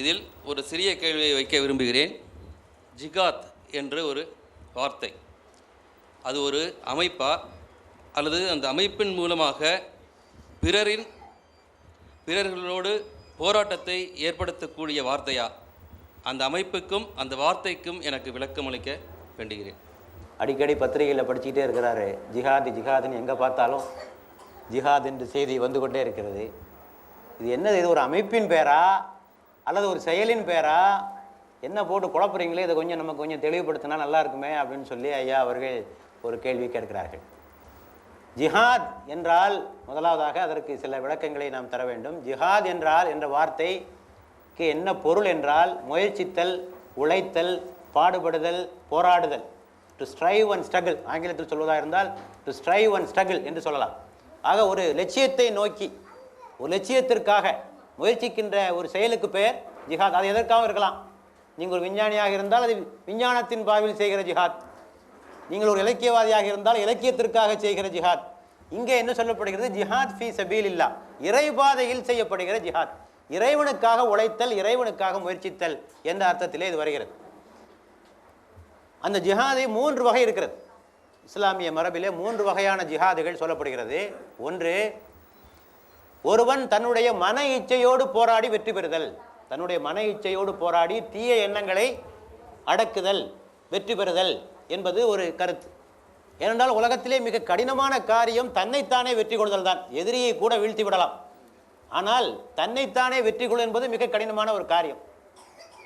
இதில் ஒரு சிறிய கேள்வியை வைக்க விரும்புகிறேன். ஜிகாத் என்று ஒரு வார்த்தை. அது ஒரு அமைப்பா? அல்லது அந்த அமைப்பின் மூலமாக பிறரின் பிறர்களோடு போராட்டத்தை ஏற்படுத்தக்கூடிய வார்த்தையா? அந்த அமைப்புக்கும் அந்த வார்த்தைக்கும் எனக்கு விளக்கம் அளிக்க வேண்டுகிறேன். அடிக்கடி பத்திரிகையில் படிச்சுக்கிட்டே இருக்கிறாரு. ஜிஹாது ஜிஹாதுன்னு எங்கே பார்த்தாலும் ஜிஹாத் என்று செய்தி வந்து கொண்டே இருக்கிறது. இது என்னது? இது ஒரு அமைப்பின் பேரா? அல்லது ஒரு செயலின் பேரா என்ன போட்டு குழப்புறீங்களே இதை கொஞ்சம் நமக்கு கொஞ்சம் தெளிவுபடுத்தினா நல்லா இருக்குமே அப்படின்னு சொல்லி ஐயா அவர்கள் ஒரு கேள்வி கேட்கிறார்கள். ஜிஹாத் என்றால் முதலாவதாக அதற்கு சில விளக்கங்களை நாம் தர வேண்டும். ஜிஹாத் என்றால் என்ற வார்த்தைக்கு என்ன பொருள் என்றால் முயற்சித்தல் உழைத்தல் பாடுபடுதல் போராடுதல். டு ஸ்ட்ரைவ் அண்ட் ஸ்ட்ரகிள் ஆங்கிலத்தில் சொல்வதாக இருந்தால் டு ஸ்ட்ரைவ் அண்ட் ஸ்ட்ரகிள் என்று சொல்லலாம். ஆக ஒரு லட்சியத்தை நோக்கி ஒரு லட்சியத்திற்காக முயற்சிக்கின்ற ஒரு செயலுக்கு பெயர் ஜிஹாத். அது எதற்காகவும் இருக்கலாம். நீங்கள் ஒரு விஞ்ஞானியாக இருந்தால் அது விஞ்ஞானத்தின் பாவில் செய்கிற ஜிஹாத். நீங்கள் ஒரு இலக்கியவாதியாக இருந்தால் இலக்கியத்திற்காக செய்கிற ஜிஹாத். இங்கே என்ன சொல்லப்படுகிறது? ஜிஹாத் ஃபி சபீல் இல்லா இறைபாதையில் செய்யப்படுகிற ஜிஹாத். இறைவனுக்காக உழைத்தல் இறைவனுக்காக முயற்சித்தல் என்ற அர்த்தத்திலே இது வருகிறது. அந்த ஜிஹாதை மூன்று வகை இருக்கிறது. இஸ்லாமிய மரபிலே மூன்று வகையான ஜிஹாதுகள் சொல்லப்படுகிறது. ஒன்று ஒருவன் தன்னுடைய மன இச்சையோடு போராடி வெற்றி பெறுதல். தன்னுடைய மன இச்சையோடு போராடி தீய எண்ணங்களை அடக்குதல் வெற்றி பெறுதல் என்பது ஒரு கருத்து. ஏனென்றால் உலகத்திலே மிக கடினமான காரியம் தன்னைத்தானே வெற்றி கொள்ளுதல் தான். எதிரியை கூட வீழ்த்தி விடலாம். ஆனால் தன்னைத்தானே வெற்றி கொள் என்பது மிக கடினமான ஒரு காரியம்.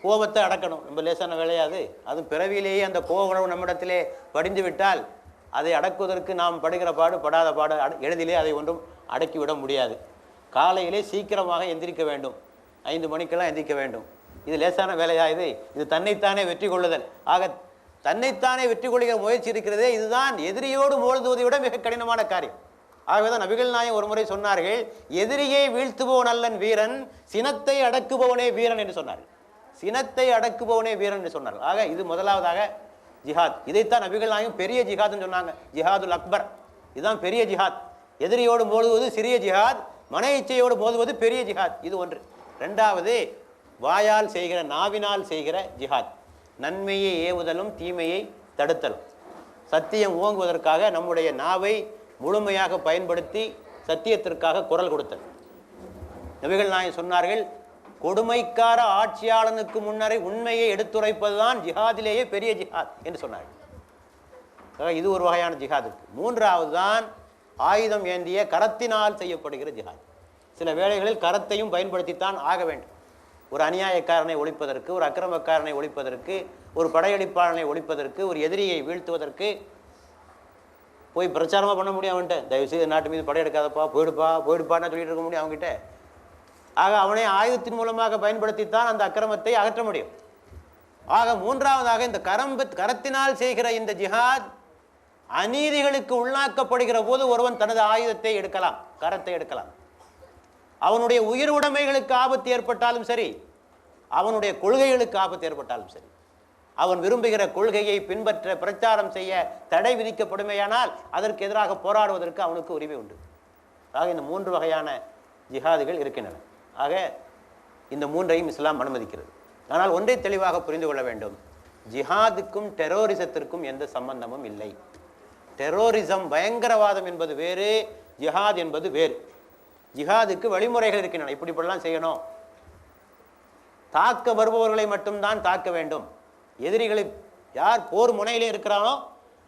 கோபத்தை அடக்கணும். ரொம்ப லேசான வேலையாது அதுவும் பிறவியிலேயே அந்த கோப உணவு நம்மிடத்திலே படிந்து விட்டால் அதை அடக்குவதற்கு நாம் படுகிற பாடு படாத பாடு அட- எளிதிலே அதை ஒன்றும் அடக்கிவிட முடியாது. காலையிலே சீக்கிரமாக எந்திரிக்க வேண்டும். ஐந்து மணிக்கெல்லாம் எந்திரிக்க வேண்டும். இது லேசான வேலையா இது? இது தன்னைத்தானே வெற்றி கொள்ளுதல். ஆக தன்னைத்தானே வெற்றி கொள்கிற முயற்சி இருக்கிறதே இதுதான். எதிரியோடு மோழுதுவதை விட மிக கடினமான காரியம். ஆகவேதான் நபிகள் நாயகம் ஒரு முறை சொன்னார்கள் எதிரியை வீழ்த்துபவன் அல்லன் வீரன் சினத்தை அடக்குபவனே வீரன் என்று சொன்னார்கள். சினத்தை அடக்குபவனே வீரன் என்று சொன்னார்கள். ஆக இது முதலாவதாக ஜிஹாத். இதைத்தான் நபிகள் நாயும் பெரிய ஜிஹாத்னு சொன்னாங்க. ஜிஹாதுல் அக்பர். இதுதான் பெரிய ஜிஹாத். எதிரியோடு மோழுவது சிறிய ஜிஹாத். மன இச்சையோடு போதுவது பெரிய ஜிஹாத். இது ஒன்று. ரெண்டாவது வாயால் செய்கிற நாவினால் செய்கிற ஜிஹாத். நன்மையை ஏவுதலும் தீமையை தடுத்தலும். சத்தியம் ஓங்குவதற்காக நம்முடைய நாவை முழுமையாக பயன்படுத்தி சத்தியத்திற்காக குரல் கொடுத்தல். நபிகள் நாயன் சொன்னார்கள் கொடுமைக்கார ஆட்சியாளனுக்கு முன்னரே உண்மையை எடுத்துரைப்பதுதான் ஜிஹாதிலேயே பெரிய ஜிஹாத் என்று சொன்னார்கள். இது ஒரு வகையான ஜிஹாதுக்கு மூன்றாவது தான் ஆயுதம் ஏந்திய கரத்தினால் செய்யப்படுகிற ஜிஹாத். சில வேளைகளில் கரத்தையும் பயன்படுத்தித்தான் ஆக வேண்டும். ஒரு அநியாயக்காரனை ஒழிப்பதற்கு ஒரு அக்கிரமக்காரனை ஒழிப்பதற்கு ஒரு படையெடுப்பாளனை ஒழிப்பதற்கு ஒரு எதிரியை வீழ்த்துவதற்கு போய் பிரச்சாரமாக பண்ண முடியும் அவன்கிட்ட. தயவுசெய்து நாட்டு மீது படையெடுக்காதப்பா போயிடுப்பா போயிடுப்பான்னு சொல்லிட்டு இருக்க முடியும் அவங்ககிட்ட ஆக அவனை ஆயுதத்தின் மூலமாக பயன்படுத்தித்தான் அந்த அக்கிரமத்தை அகற்ற முடியும். ஆக மூன்றாவதாக இந்த கரம்பு கரத்தினால் செய்கிற இந்த ஜிஹாத் அநீதிகளுக்கு உள்ளாக்கப்படுகிற போது ஒருவன் தனது ஆயுதத்தை எடுக்கலாம் கரத்தை எடுக்கலாம். அவனுடைய உயிர் உடைமைகளுக்கு ஆபத்து ஏற்பட்டாலும் சரி அவனுடைய கொள்கைகளுக்கு ஆபத்து ஏற்பட்டாலும் சரி அவன் விரும்புகிற கொள்கையை பின்பற்ற பிரச்சாரம் செய்ய தடை விதிக்கப்படுமையானால் அதற்கு எதிராக போராடுவதற்கு அவனுக்கு உரிமை உண்டு. ஆக இந்த மூன்று வகையான ஜிஹாதுகள் இருக்கின்றன. ஆக இந்த மூன்றையும் இஸ்லாம் அனுமதிக்கிறது. ஆனால் ஒன்றை தெளிவாக புரிந்து கொள்ள வேண்டும். ஜிஹாதுக்கும் டெரோரிசத்திற்கும் எந்த சம்பந்தமும் இல்லை. டெரோரிசம் பயங்கரவாதம் என்பது வேறு ஜிஹாத் என்பது வேறு. ஜிஹாதுக்கு வழிமுறைகள் இருக்கின்றன. இப்படி இப்படிலாம் செய்யணும். தாக்க வருபவர்களை மட்டும்தான் தாக்க வேண்டும். எதிரிகளை யார் போர் முனையிலே இருக்கிறானோ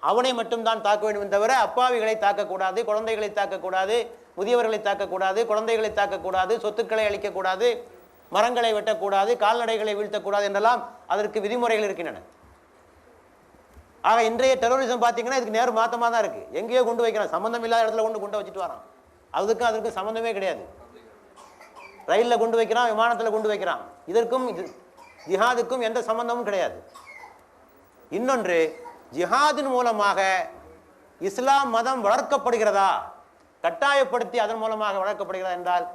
அவனை மட்டும்தான் தாக்க வேண்டும் தவிர அப்பாவிகளை தாக்கக்கூடாது குழந்தைகளை தாக்கக்கூடாது முதியவர்களை தாக்கக்கூடாது குழந்தைகளை தாக்கக்கூடாது சொத்துக்களை அழிக்கக்கூடாது மரங்களை வெட்டக்கூடாது கால்நடைகளை வீழ்த்தக்கூடாது என்றெல்லாம் அதற்கு விதிமுறைகள் இருக்கின்றன. ஆக இன்றைய டெரோரிசம் பார்த்தீங்கன்னா இதுக்கு நேர் மாத்தமாக தான் இருக்குது எங்கேயோ கொண்டு வைக்கிறான். சம்மந்தம் இல்லாத இடத்துல கொண்டு கொண்டு வச்சுட்டு வரான். அதுக்கும் அதற்கு சம்மந்தமே கிடையாது. ரயிலில் கொண்டு வைக்கிறான் விமானத்தில் கொண்டு வைக்கிறான். இதற்கும் இது ஜிஹாதுக்கும் எந்த சம்பந்தமும் கிடையாது. இன்னொன்று ஜிஹாதின் மூலமாக இஸ்லாம் மதம் வளர்க்கப்படுகிறதா? கட்டாயப்படுத்தி அதன் மூலமாக வளர்க்கப்படுகிறதா என்றால்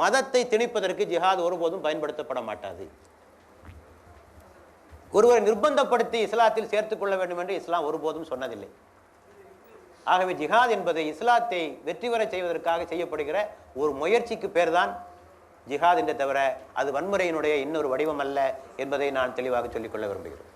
மதத்தை திணிப்பதற்கு ஜிஹாத் ஒருபோதும் பயன்படுத்தப்பட மாட்டாது. ஒருவரை நிர்பந்தப்படுத்தி இஸ்லாத்தில் சேர்த்துக் கொள்ள வேண்டும் என்று இஸ்லாம் ஒருபோதும் சொன்னதில்லை. ஆகவே ஜிஹாத் என்பது இஸ்லாத்தை வெற்றி பெறச் செய்வதற்காக செய்யப்படுகிற ஒரு முயற்சிக்கு பேர்தான் ஜிஹாத் என்று தவிர அது வன்முறையினுடைய இன்னொரு வடிவம் அல்ல என்பதை நான் தெளிவாக சொல்லிக்கொள்ள விரும்புகிறேன்.